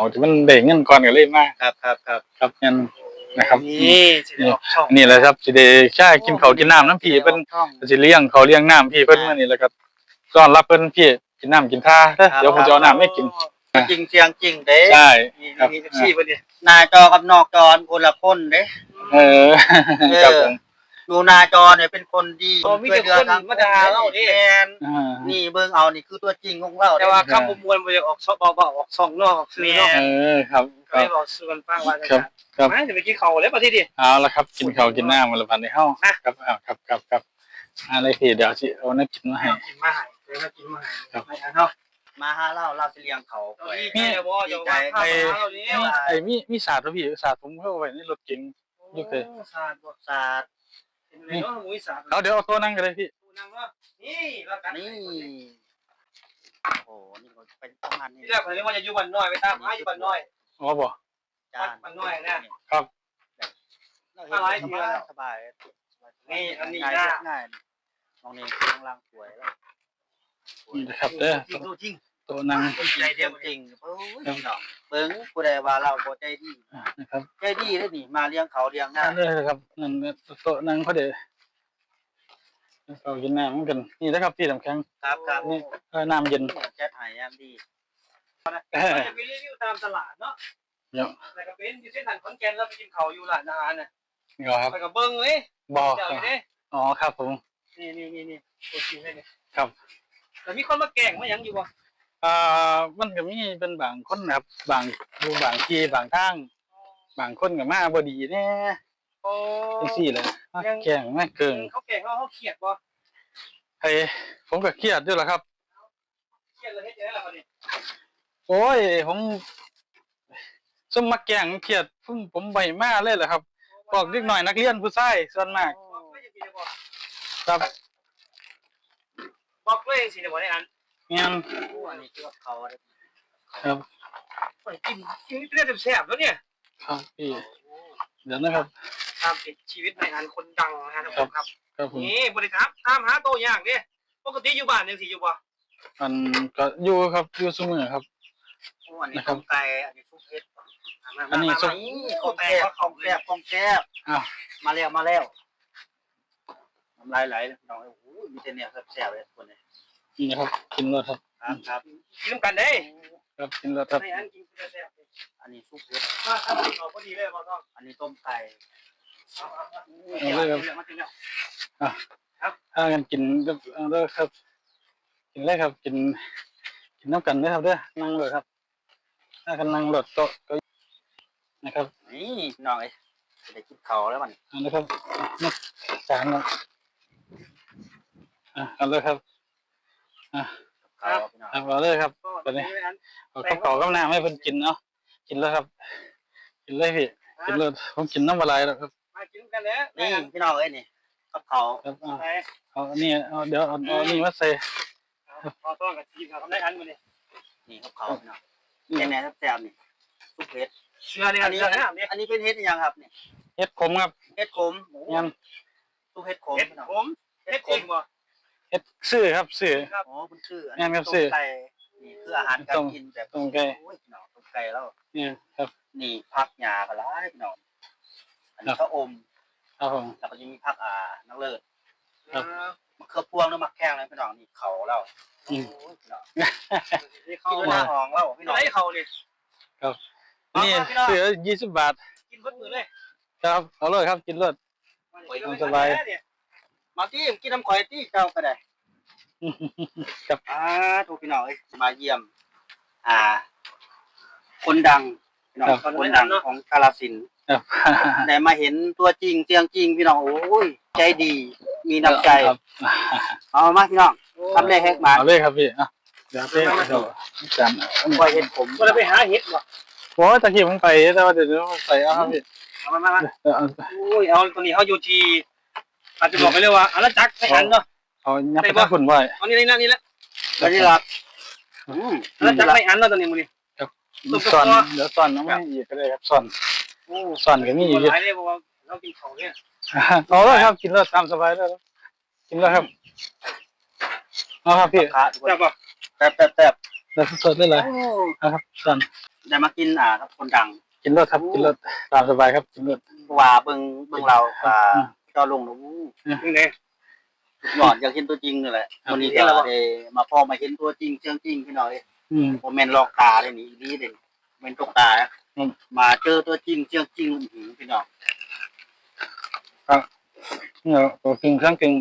เอาที่มันได้เงินก่อนก็เลยมาครับครับครับครับเงินนะครับนี่สิได้ออกช่องนี่แหละครับสิได้แค่กินข้าวกินน้ำน้ำพี่เพิ่นช่อง สิเลี้ยงเขาวเลี้ยงน้ำพี่เพิ่นมื้อนี้แล้วก็ต้อนรับเพิ่นพี่กินน้ำกินท่าเด้อครับเดี๋ยวผมจะเอาน้ำให้กิน จริงเสียงจริงเด้ใช่นี่ครับมีซี่บ่เนี่ยหนาจอกับนอกจอคนละคนเด้ เออ ครับผม ดูหนาจอเนี่ยเป็นคนดีโอ้มีแต่คนมาด่าเรานี่แมนอ่านี่เบิ่งเอานี่คือตัวจริงของเราแต่ว่าคำบ่มวลบ่อยากออกช่องบ่ออกช่องนอกออกสื่อเนาะเออครับคก็รัเลบยบอกสื่อกันฟังว่าจังครับซั่นมาจะไปกินข้าวแล้วบัดนี้ดิ เอาละครับกินข้าวกินน้ำมาละพันในห้องอะ ครับอ้าวครับครับครับอะไรพี่เดี๋ยวสิเอาน้ำกินมาให้ กินมาให้เดี๋ยวมากินมาให้ครับไปเนาะมาหาเราเราจะเลี้ยงเขาตอนนี้มีแต่บ่อย่าว่าข้าวเรานี่มีไอ้มีมีศาสตร์ป่ะพี่ศาสตร์ผมเข้าไปในรถเก๋งอยู่เคยศาสตร์บ่ศาสตร์เป็ นเลยเนาะหมูอีสานเอาเดี๋ยวเอาตัวนั่งกันเลยพี่ดูนางเนาะนี่แล้วกันนี่โอ้โหนี่เขาเป็นประมาณนี้ที่แรกผมนึกว่าจะอยู่บ้านน้อยไปตามหาอยู่บ้านน้อยอ๋อบ่จานมันน้อยนะครับเราเห็นอะไรสดีบายแล้วสบายนี่อันนี้ง่ายนะง่ายมองนี่เครื่องล่างสวยแล้วนี่นะครับเด้อจริงดูจริง ตัวนั่งใจเดียวจริงโอ้ยพี่น้องเบิ้งผู้ใดว่าเราบ่ใจดีนะครับใจดีเลยนี่มาเลี้ยงเขาเลี้ยงหน้านั่นเลยนะครับนั่นโต๊ะนั่งเขาเดี๋ยวเรากินน้ำเหมือนกันนี่นะครับพี่ลำแข็งครับครับนี่เออน้ำเย็นแจ๊ดหายยามดีเออจะไปรีวิวตามตลาดเนาะเดี๋ยวแล้วก็เป็นอยู่เส้นทางขอนแก่นแล้วไปกินข้าวอยู่ร้านอาหารน่ะเดี๋ยวครับไปกับเบิ้งเลยบอกเจ้าอยู่เด้อ๋อครับผมนี่นี่นี่นี่โอเคเลยนี่ครับแต่มีคนมาแกล้งมาหยังอยู่บ่ อ่ามันก็มีเป็นบางคนนะครับ บางดูบางทีบางทาง บางคนก็มาบ่ดีแน่โอ้จังซี่แหละมาแกล้งมาเกิงเขาแกล้งเขาเขาเครียดบ่ไอ้ผมก็เครียดด้วยล่ะครับ เครียดเลยเฮ็ดจังได๋ล่ะบัดนี้โอ้ย ผมสมมาแกล้งเครียดผมผมใบมาเลยแหละครับพวกเด็กหน่อยนักเรียนผู้ชายส่วนมากบอกเลยจะกินบ่ครับบอกเลยสิเดี๋ยวบ่ได้อัน งานโอ้อันนี้คือว่าเขาเลยครับไปกินกินเรื่องแซ่บๆแล้วเนี่ย ครับพี่เดี๋ยวนะครับตามติดชีวิตในอันคนดังนะฮะทุกคนครับครับผมนี่บริษัทตามหาโตวอย่างเนี่ยปกติอยู่บ้านยังสิอยู่บ่อันก็อยู่ครับอยู่ซุมือครับโอ้อันนี้ของไก่อันนี้ซุปเห็ดมาอันนี้มาสุมาดนี่ขขอองงแซ่แซ่บบของแซ่บของแซ่บอ้าวมาแล้วมาแล้วน้ำลายไหลเลยน้องโอ้ยมีแต่เนี่ยแซ่บๆเลยคนนี้ นี่นะครับกินรสครับครับครับกินน้ำกันเด้ครับกินรสครับในอันกินเพื่อแซ่บอันนี้ซุปเห็ดมาทำกินเอาพอดีเลยบ่ต้องอันนี้ต้มไก่เอาเอาเอาเอาเลยครับ มาถึงแล้วถ้ากันกินก็เอาเด้อครับ กินเลยครับ กิน กินน้ำกันเด้อครับเด้อนั่งเลยครับถ้ากันนั่งรถโต๊ะก็นะครับนี่พี่น้องเอ้ยจะได้กินเขาวแล้วมันเอันนะครับนักจานครับอะเอาเลยครับ อะเขาวพี่น้องเอาเลยครับก็ตอนนี้ในอันเอาข้าวเปล่ากับน้ำให้เพิ่นกินเนาะกินเลยครับ กินเลยพี่กินเลยผมกินน้ำปลาไหลแล้วครับมากินกันแล้วนี่พี่น้องเอ้ยนี่กับเขาวครับเอาไปเอาอันนี้เอาเดี๋ยวเอาเอาอันนี้มาใส่พอต้องกับทีมครับในอันมื้อนี้นี่กับเขาวพี่น้องนี่แน่ๆแซ่บๆนี่ซุปเห็ดเชื่อนี่อัอันนนี้นี้นะนี่อันนี้เป็นเห็ดอีหยังครับเนี่ยเฮ็ดขมครับเห็ดขมงั้นซุปเห็ดขมเฮ็ดพี่น้องผมเฮ็ดจริงบ่ เฮ็ดซื้อครับซื้ออ๋อมันชื่ออันงั้นครันี้บต้สิมไก่นี่คืออาหารการกินแบบต้มไก่ โอ้ยพี่น้องต้มไก่แล้ว เนี่ยครับ นี่ผักหญ้าก็หลายพี่น้องอันนี้ครับก็อมครับผม แล้วก็จะมีผักอ่านักเลิศครับ มะเขือพวงหรือมะแข้งเลยพี่น้องนี่เขาแล้วอืม โอ้ยพี่น้องนี่กิเขานด้วยหน้าหองแล้วพี่น้อง ไล่เขานี่นี่เอาพี่น้องซื้อยี่สิบบาทกินเพิ่นมือเลยครับเอาเลยครับกินเลยสบาย มาที่กินน้ำข่อยที่เจ้าก็ได้ครับอ่าถูกพี่น้องเอ้ยมาเยี่ยม อ่า คนดังพี่น้องครับ คนดังของกาลสินธุ์ครับได้มาเห็นตัวจริงเสียงจริงพี่น้องโอ้ยใจดี มีน้ำใจครับเอามาพี่น้องทำได้แฮกหมาเอาเลยครับพี่อะเดี๋ยวพี่เดี๋ยวจานคอยเห็นผมบ่ได้ไปหาเฮ็ดบ่โอ้ยตะกี้ผมไปแต่ว่าเดี๋ยวนี้ผมไปเอาครับพี่เอามามามาเดี๋ยวเอาโอ้ยเอาตัวนี้เขาอยู่ที่ อาจจะบอกไปเลยว่าอาณาจักรในอันเนาะเอายับไปทางคุณไว้เอานี่นี่นี่แหละแล้วนี่รับอืมอาณาจักรในอันเนาะตัวนี้มื้อนี้ตุ๊กซ่อนตาเดี๋ยวซ่อนน้องไม่อีกก็ได้ครับซ่อนโอ้ซ่อนก็มีมีอีกหลายเลยเพราะว่าเรากินข้าวเนี่ยเอาเลยครับกินเลยตามสบายเลยครับกินเลยครับเอาครับพี่ขาทุกคนจับบ่แป๊บแป๊บแป๊บแล้วสดๆได้เลยโอ้เอาครับซ่อนได้มากินอ่าครับคนดังกินรถครับกินรถตามสบายครับกินรถเพราะว่าเบิ่งเบิ่งเราอ่าอืม เจอลงแล้วอู้นี่ไงยอดอยากเห็นตัวจริงนี่แหละครับวันนี้เห็ก็นแล้วบ่ได้มาพอมาเห็นตัวจริงเชื่องจริงพี่น้อยอืมโมเมนต์ลอกตาได้นี่ดีเด่นเมนตกตาอะอืมมาเจอตัวจริงเชื่องจริงอื้อหือพี่น้องเนี่ยตัวกินเครื่องกิน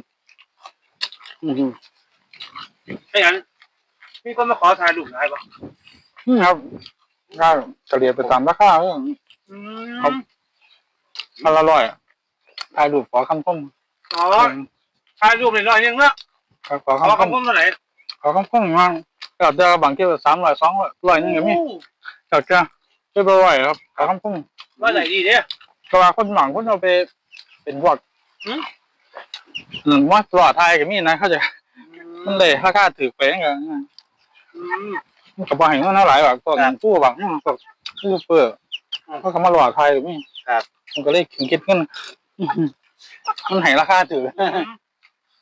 อืมไอ้อันมีคนมาขอถ่ายรูปได้ปะอืมครับก็เฉลี่ยไปตามราคาเอออืครับมมันละร้อยอะ ถ่ายรูปขอคำคมอ๋อถ่ายรูปหน่อยๆนึงเนาะครับขอขอคำคมคำคมเท่าไหร่ขอคำคมมาก็เจอบางที่สามร้อยสองร้อยนึงก็มีโอ้ก็จะไม่เป็นไรครับขอคำคมว่าไหนดีเนี่ยก็ว่าคนหมังคนเอาไป เป็นพวกหืมหนึ่งว่าตลอดไทยก็มีนะเขาใจะมันเลยราคาถือไปงั้นอืมมันก็บ่ให้เงินเท่าไหร่แบบพวกผู้บางพวกผู้เปิดเขาก็มาหลอดไทยหรือไม่ครับมันก็เลยคิดคิดเงินอื้อหือ มันให้ราคาถือ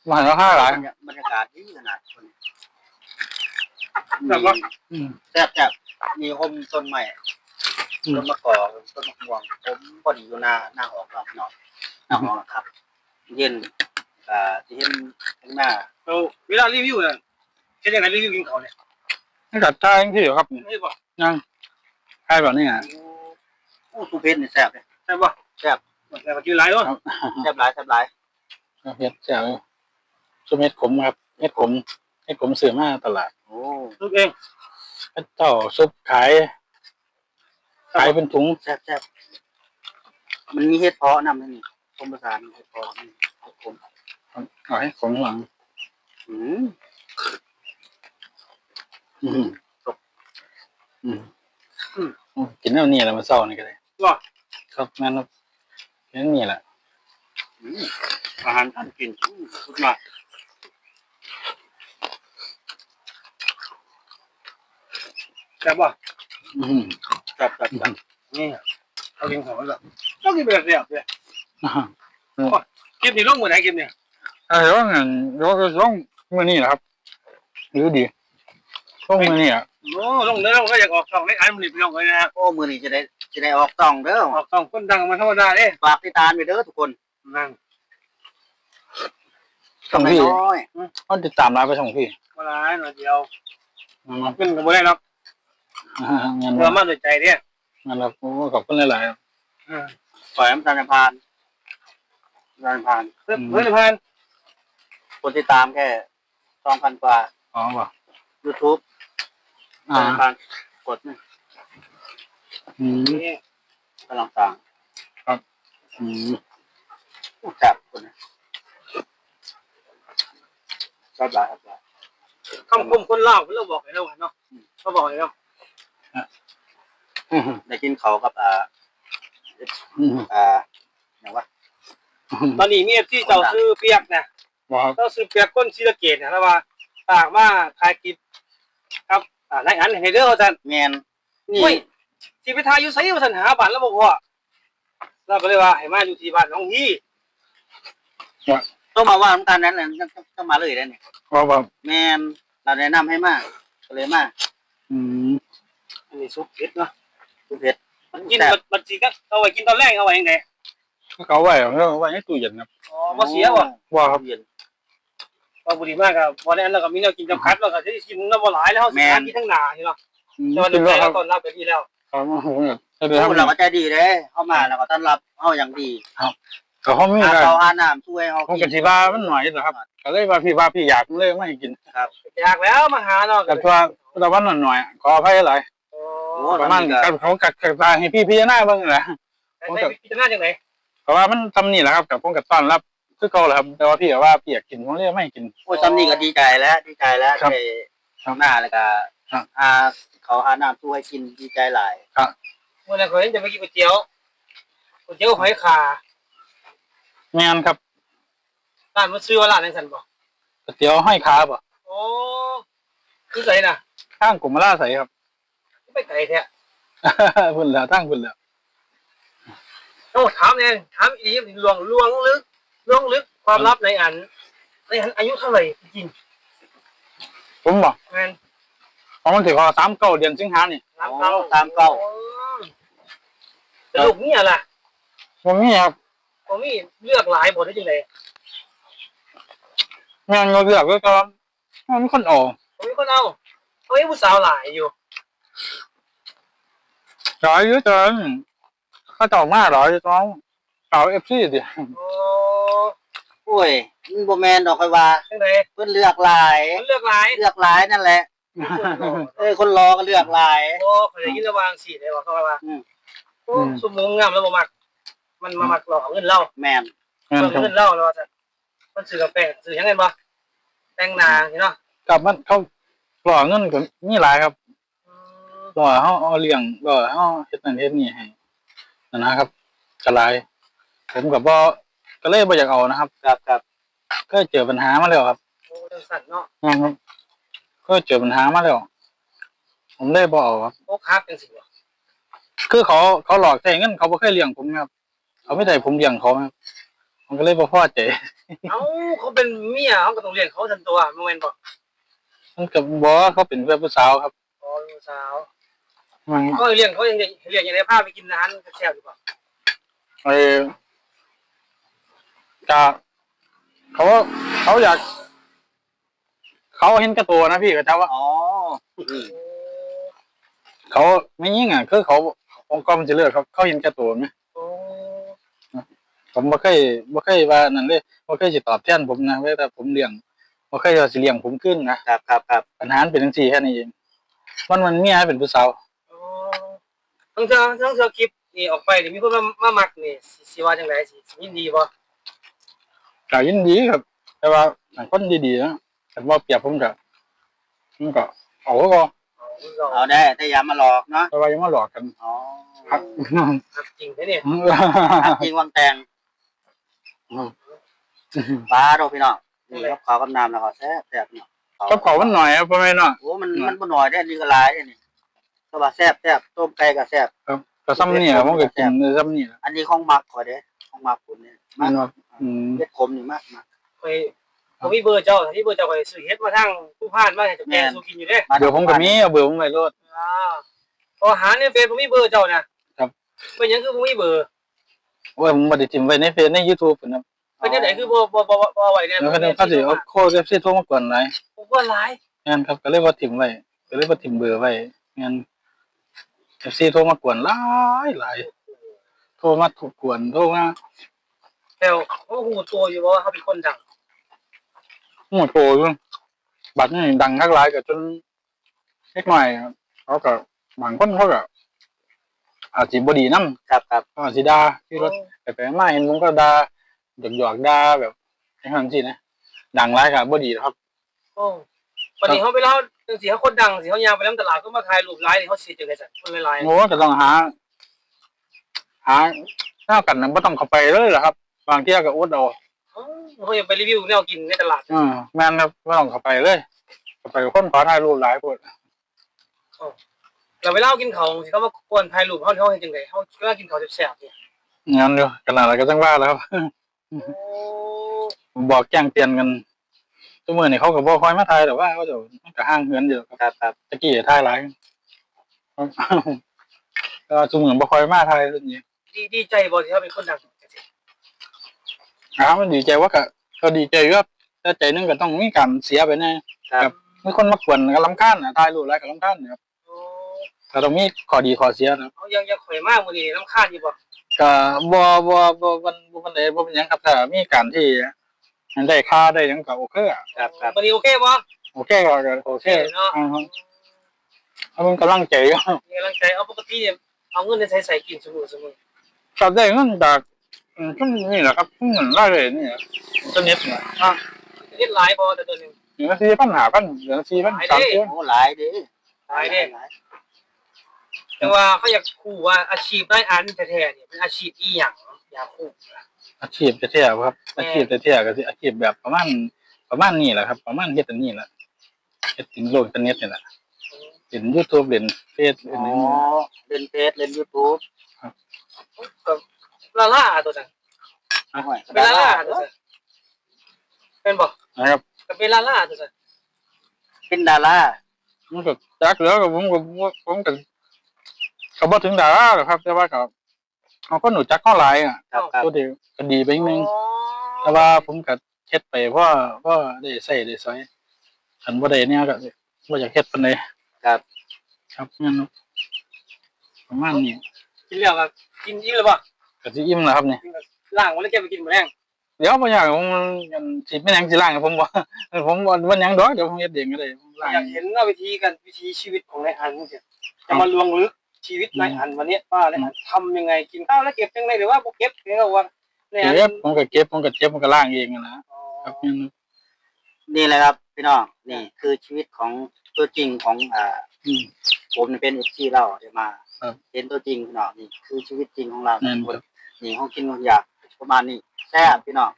มันให้ราคาหลายบรรยากาศดีขนาดคนแบบว่าอืมแซ่บแซ่บมีโฮมต้นใหม่อืมต้นมะกอกต้นมะม่วงผมพอดีอยู่หน้าหน้าออกครับเนาะหน้าออกครับ เย็นอ่าที่เห็นข้างหน้าเราเวลารีวิวเนี่ยเช่นยังไงรีวิวกินเขาเนี่ยนี่กัดทายที่อยู่ครับไม่บอกยังทายแบบนี้อะโอ้สุเพชรนี่แซ่บเลยใช่ปะแซ่บ แต่กินหลายด้วยครับแซ่บหลายแซ่บหลายเฮ็ดแจ่วชุบเม็ดขมครับเม็ดขมเม็ดขมเสื่อมาตลาดโอ้ลูกเองพระเจ้าซุปขาย ขายเป็นถุงแซ่บแซ่บมันมีเห็ดเพาะนำนี่ผสมผสานเห็ดเพาะนี่เห็ดผมเอาให้ขมหลังอืมอืมอืมอืมกินแล้วนี่แหละมันเศร้านี่ก็เลยว่าครับงั้นครับ กินนี่แหละอืมอาหารการกินอืมสุดมากใช่ปะอืมแซ่บแซ่บแซ่บนี่เขากินเขาแล้วต้องกินแบบเดียวเลยอ่าคลิปนี้ลงเหมือนไหนคลิปเนี่ยเออว่างั้นเดี๋ยวก็ต้องมื้อนี้แหละครับหรือดีต้องมื้อนี้อะโอ้ลงเด้อลงก็อยากออกช่องในอันมันนี่พี่น้องเลยนะโอ้มือนี้จะได้ จะได้ออกต้องเด้อออกช่องคนดังมันธรรมดาเด้ฝากติดตามไปเด้อทุกคนนั่งช่องพี่น้อยเขาติดตามร้านไปช่องพี่เวลาหน่อยเดียวอืมขึ้นกับบ่ได้หรอกอ่างั้นเพื่อมาด้วยใจเนี่ยงั้นเราขอบคุณหลายๆครับๆปล่อยน้ำตาลพานน้ำตาลพานเพื่อนเพื่อนพันคนติดตามแค่สองพันกว่าอ๋อว่ะ YouTube อ่าน้ำตาลพานกดนี่ อืมนี่กำลังต่างอืมแซ่บคนนี้แซ่บหลายครับหลายคำคมคนเล่าเราบอกให้เราเนาะเขาบอกให้เราอืมได้กินเขาวกับอ่าอืมอ่าอย่างว่าตอนนี้มีที่เจ้าซื้อเปียกนะว้าวเจ้าซื้อเปียกก้นชีสะเกตนะแล้วว่าตากมาขายกิบครับอ่าในอันให้เด้อท่านแมนนี่เฮ้ย สิไปทายอยู่ไสว่าท่านหาบ้านแล้วบอกว่าเราก็เลยว่าให้มาอยู่ที่บ้านน้องฮี่ต้องมาว่าน้ำตาลนั้นน่ะต้องต้องมาเลยได้เนี่ยว้าวแบบแมนเราแนะนำให้มากก็เลยมาอืมอันนี้ซุปเผ็ดเนาะทุกเผ็ดมันกินบัดบัดสิก็เอาไว้กินตอนแรกเอาไว้ยังไงเขาไว้เอาไว้ในตู้เย็นครับอ๋อบ่เสียว่ะว้าวครับเย็นว่าบุรีมากครับวันนั้นเราก็มีแนวกินจำกัดเราก็จะได้กินน้ำบ่หลายแล้วเฮาสิหากินทั้งหนาใช่เนาะแต่ว่ากินเดี๋ยวแล้วคเรารับตอนรับก็ดีแล้ว ครับโอ้โหเนี่ยจะได้โอ้เราทำก็ใจดีเลยเข้ามาเราก็ต้อนรับเขาอย่างดีกับห้องมีหากันเขาหาน้ำช่วยเขาห้องกิกันนทีบ้ามันหน่อยเหรอครับก็เลยว่าพี่ว่าพี่อยากเลยไม่ให้กินอยากแล้วมาหาเนาะแต่ตัวแต่ว่าหน่อยๆขออภัยหลายโอ้โอ้ประมาณทำดีกับเขากัดกัดตาให้พี่พี่หน้าเบิ่งแหละแต่ได้พิจารณาจังได๋เพราะว่ามันทำนี่แหละครับกับพวกกับต้อนรับคือเขาแหละครับ แต่ว่าพี่ก็ว่าพี่อยากกินผมเลยไม่ให้กินโอ้ยซ้ำนี่ก็ดีใจแล้ว ดีใจแล้วครับได้ครับหน้าแล้วก็ครับหา เขาหาน้ำช่วยกินดีใจหลายเมื่อนั้นเขาเห็นจะไปกินก๋วยเตี๋ยวก๋วยเตี๋ยวหอยขาแม่นครับร้านมันชื่อว่าร้านจังซั่นบ่ก๋วยเตี๋ยวห้อยขาบ่โอ้คือไสน่ะข้างกลุ่มมาล่าใสครับ ไปไกลแท้พุ่นแล้วตั้งพุ่นแล้วโอ้ถามแน่ถามอีหลวงลวงลึกลวงลึกความลับในอันในอันอายุเท่าไหร่จริงผมบอกแม่น เพราะมันถือพอสามเก้าเดือนสิงหานี่โสามเก้าสามเก้าแต่ลูกเนี่ยล่ะผมมีครับผมมีเลือกหลายบทได้จังไดงานเราเลือกก็ก็มันมีคนออกผมมีคนเอาเขาให้ผู้สาวหลายอยู่ร้อยเยอะจังเขาเจ้ามากร้อยจ้องเก่าเอฟซีดิโอ้โอ้ยมันบ่แม่นดอกค่อยว่าจังไดเพิ่นเลือกหลายมันเลือกหลายเลือกหลายนั่นแหละ เอ้ยคนรอก็เลือกหลาย โอ้เคยได้ยินระวางสีได้ว่าเขาว่าอืม โอ้สมมุงงามแล้วบ่มัก มันมามักหลอกเอาเงินเราแม่นงานเบิ่งครับเงินเราแล้วว่าจะมันซื้อกาแฟซื้อหยังไงบ่แต่งหน้าเห็นเนาะกลับมันเขาหล่อเงินก็มีหลายครับอืมหล่อเขาเอาเลี้ยงหล่อเขาเฮ็ดนั่นเฮ็ดนี่ให้นั่นนะครับกระไรผมกับบ่ก็เลยบ่อยากเอานะครับ ครับครับก็เจอปัญหามาแล้วครับโอ้จังสั่นเนาะนะครับ ก็เจอปัญหามาแล้ว ผมเลยบ่เอาครับโอ้คักจังซี่บ่คือเขาเขาหลอกใช้เงินเขาบ่เคยเลี้ยงผมครับเขาไม่ได้ผมเลี้ยงเขาครับผมก็เลยบ่พอใจเอ้าเขาเป็นเมียเขาก็ต้องเลี้ยงเขาทันตัวบ่แม่นบ่มันก็บ่ว่าเขาเป็นเพื่อนผู้สาวครับอ๋อลูกสาวมันเขาเลี้ยงเขายังเลี้ยงยังไงพาไปกินอาหารแซ่บๆดีกว่าไอ้จะเขาเขาอยาก เขาเห็นแกระตัวนะพี่เขาจะว่าอ๋ออืมเขาไม่ยิ่งอะคือเขาองค์กรมันจะเลือกเขาเขาเห็นแกระตัวไหมโอ้ผมบ่เคยบ่เคยว่านั่นเลยบ่เคยสิตอบแทนผมนะเว้ยแต่ผมเลี้ยงบ่เคยว่าสิเลี้ยงผมขึ้นนะครับครับครับปัญหามันเป็นจังซี่แค่นี้เองมันมันเมียเป็นผู้สาวโอ้ทั้งเธอทั้งเธอคลิปนี่ออกไปนี่มีคนมามามักนี่สิสิว่าจังไดสิสิยินดีบ่ก็ยินดีครับ แต่ว่าถ้าคนดีๆนะ แต่ว่าเปรียบผมก็มันก็เอาก็เอาเราเอาได้แต่อย่ามาหลอกเนาะแต่ว่าอยังมาหลอกกันอ๋อครับครับจริงเด้เนี่ยจริงวางแตงปลาดอกพี่น้องนี่ครับขาวกับน้ำแล้วก็แซ่บแซ่บเนาะก็ขอมันหน่อยครับพ่อแม่เนาะโอ้มันมันบ่น้อยได้อนี่ก็หลายได้อนี่ก็ว่าแซ่บแซ่บต้มไก่ก็แซ่บครับก็ซ้ำนี่ครับผมก็กินซ้ำนี่แหละอันนี้ของมักขอเด้อของมักคุณเนี่ยมัมานกว่าอืมเฮ็ดขมนี่มากมากคอย ผมมีเบอร์เจ้าที่เบอร์เจ้าคอยซื้อเฮ็ดมาทางผู้พานมาให้เจะแกงสู้กินอยู่เด้เดี๋ยวผมก็มีเอาเบอร์ผมไปโลด อ่าพอหาในเฟซผมมีเบอร์เจ้านะครับ เป็นหยังคือผมมีเบอร์โอ้ยผมบ่ได้จิ้มไว้ในเฟซใน YouTube พุ่นครับเป็นจังไดคือบ่บ่บ่บ่บ่ไว้เนี่ยแล้วก็เดี๋ยวเขาสิเอาโค้ดเอฟซีโทรมากวนหลายผมว่าหลายงั้นครับก็เลยบ่ถิ่มไว้ก็เลยบ่ถิ่มเบอร์ไว้งั้นเอฟซีโทรมากวนหลายหลายโทรมาถูกกวนโทรมาแล้วเขาหูตัวอยู่ว่าเขาเป็นคนดัง โอ้โหอยู่บัดนี้ดังคักหลายก็จนเล็กน้อยครับเขาก็บางคนเขาก็อาจสิบ่ดีนำครับครับก็อาจสิด่าที่รถไปไปมาเห็นผมก็ด่าหยอกหยอกๆด่าแบบให้ทันสินะดังร้ายกับบ่ดีหรอกครับโอ้วันนี้เขาไปเล่าจังสีเขาคนดังสิเขายางไปน้ำตลาดก็มาถ่ายรูปไลฟ์นี่เขาเสียจังไดสัตว์คนหลายโอ้ก็ต้องหา หาหน้ากันนะไม่ต้องเข้าไปเลยเหรอครับ บางที่ก็อดเอาๆอ๋อ เขาอยากไปรีวิวแนวกินในตลาดอืมแม่นครับไม่ต้องเข้าไปเลยเข้าไปกับคนขอถ่ายรูปหลายคนเราไปเล่ากินเขาวสิเขามากวนถ่ายรูปเขาเขาเห็นจังไดเขาก็กินเขาวแซ่บๆเนี่ยงั้นเดียวขนาดอะไรก็จังว่าแล้วครับโอ้ผมบอกแจ้งเตือนกันทุกมือนี่เขาก็บอกคอยมาถ่ายแต่ว่าเขาจะมันก็ห้างเหินอยู่ครับครับครับตะกี้ถ่ายหลายก็ทุกมือบ่คอยมาถ่ายเรื่องนี้ดีดีใจบ่ที่เขาเป็นคนดัง จังซี่อ้าวมันดีใจว่าก็ก็ดีใจอยู่ครับแต่ใจหนึงก็ต้องมีการเสียไปแน่ ครับ มีคนมากวนกับลำคาญนะถ่ายรูปอะไรกับลำคาญนะครับโอ้แต่ต้องมีข้อดีข้อเสียนะครับเขายังยังข่อยมากมื้อนี้รำคาญอยู่บ่ก็บ่บ่บ่บ่บ่ปานใดบ่เป็นหยังครับถ้ามีการที่ได้ค่าได้หยังก็โอเคอะครับครับมื้อนี้โอเคบ่ โอเคก็ก็โอเคเนาะ อ่าฮะเอามันกำลังใจอยู่ มีกำลังใจเอาปกติเนี่ยเอาเงินในใส่ใส่กินเสมอเสมอก็ได้เงินจาก อืมช่วงนี้แหละครับช่วงนั้นได้เลยนี่แหละอินเทอร์เน็ตนะอะเฮ็ดหลายบ่แต่ตัวหนึงเดือนสี่พันหาพันเดือนสี่พันหลายสามเดือนโอ้หลายเด้อหลายเด้แต่ว่าเขาอยากคู่ว่าอาชีพนายอันแท้ๆเนี่ยเป็นอาชีพอีหยังอยากคู่อาชีพเท่ๆครับ อาชีพเท่ๆก็สิออาชีพแบบประมาณประมาณนี้แหละครับ ประมาณเฮ็ดอันนี้แหละเฮ็ดถึงโลกอินเทอร์เน็ตนี่แหละเล่น YouTube เล่นเฟซเล่นอันนี้เล่นเฟซเล่น YouTube ก็ ลาล่าตัวจังโอ้ยเป็นลาล่าตัวจังเป็นบ่นะครับก็เป็นลาล่าตัวจังเป็นดารามันก็จักแล้วก็ผมก็ผมก็ก็บ่ถึงดาราหรอกครับ แต่ว่าก็เขาก็หนูจักเข้าหลายอะครับครับตัวเดียวก็ดีไปอีกนึงอ๋อแต่ว่าผมก็เฮ็ดไปเพราะเพราะได้ใส่ได้สอยคันบ่ได้เนี่ยก็บ่อยากเฮ็ดปานใดครับ ครับงั้นเนาะประมาณนี้กินแล้วก็กินอิ่มแล้วป่ะ ก็สิอิ่มแล้วครับนี่กินก็ล่างวันแล้วแกไปกินหมดแรงเดี๋ยวบ่อยากผมกันสิแม่นหยังสิล้างให้ผมบ่ผมบ่วันหยังดอกเดี๋ยวผมเฮ็ดเองก็ได้ผมล้างอยากเห็นว่าวิธีการวิธีชีวิตของนายอันเนี่ยจะมาลวงลึกชีวิตนายอันวันเนี้ยว่านายอันทำยังไงกินข้าวแล้วเก็บยังไงหรือว่าบ่เก็บเรียกว่านายอันเก็บผมก็เก็บผมก็เจ็บผมก็ล้างเองนั่นนะอ๋อครับงั้นเนาะนี่แหละครับพี่น้องนี่คือชีวิตของตัวจริงของอ่าอืมผมเนี่ยเป็นเอฟซีเราเดี๋ยวมาครับเห็นตัวจริงพี่น้องนี่คือชีวิตจริงของเรานั่นครับ นี่ห้องกินของอยากประมาณนี้แซ่บพี่น้อง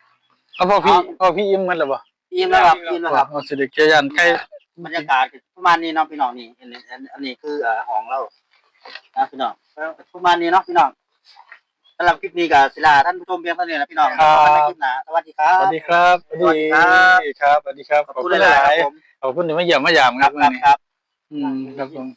เอาพ่อพี่พ่อพี่อิ่มกันแล้วบ่อิ่มแล้วครับอิ่มแล้วครับเอาสิได้เกยยันใกล้บรรยากาศก็ประมาณนี้เนาะพี่น้องนี่อันนี้อันอันนี้คือเอ่อห้องเรานะพี่น้องประมาณนี้เนาะพี่น้องสำหรับคลิปนี้กับศิลาท่านผู้ชมเพียงเท่านี้นะพี่น้องพบกันในคลิปหน้าสวัสดีครัสบวัสดีครับสวัสดีครับครับสวัสดีครับขอบคุณหลายๆครับผมขอบคุณที่มาเยี่ยมมาหยามคครัรับบครับครับอืมครับผม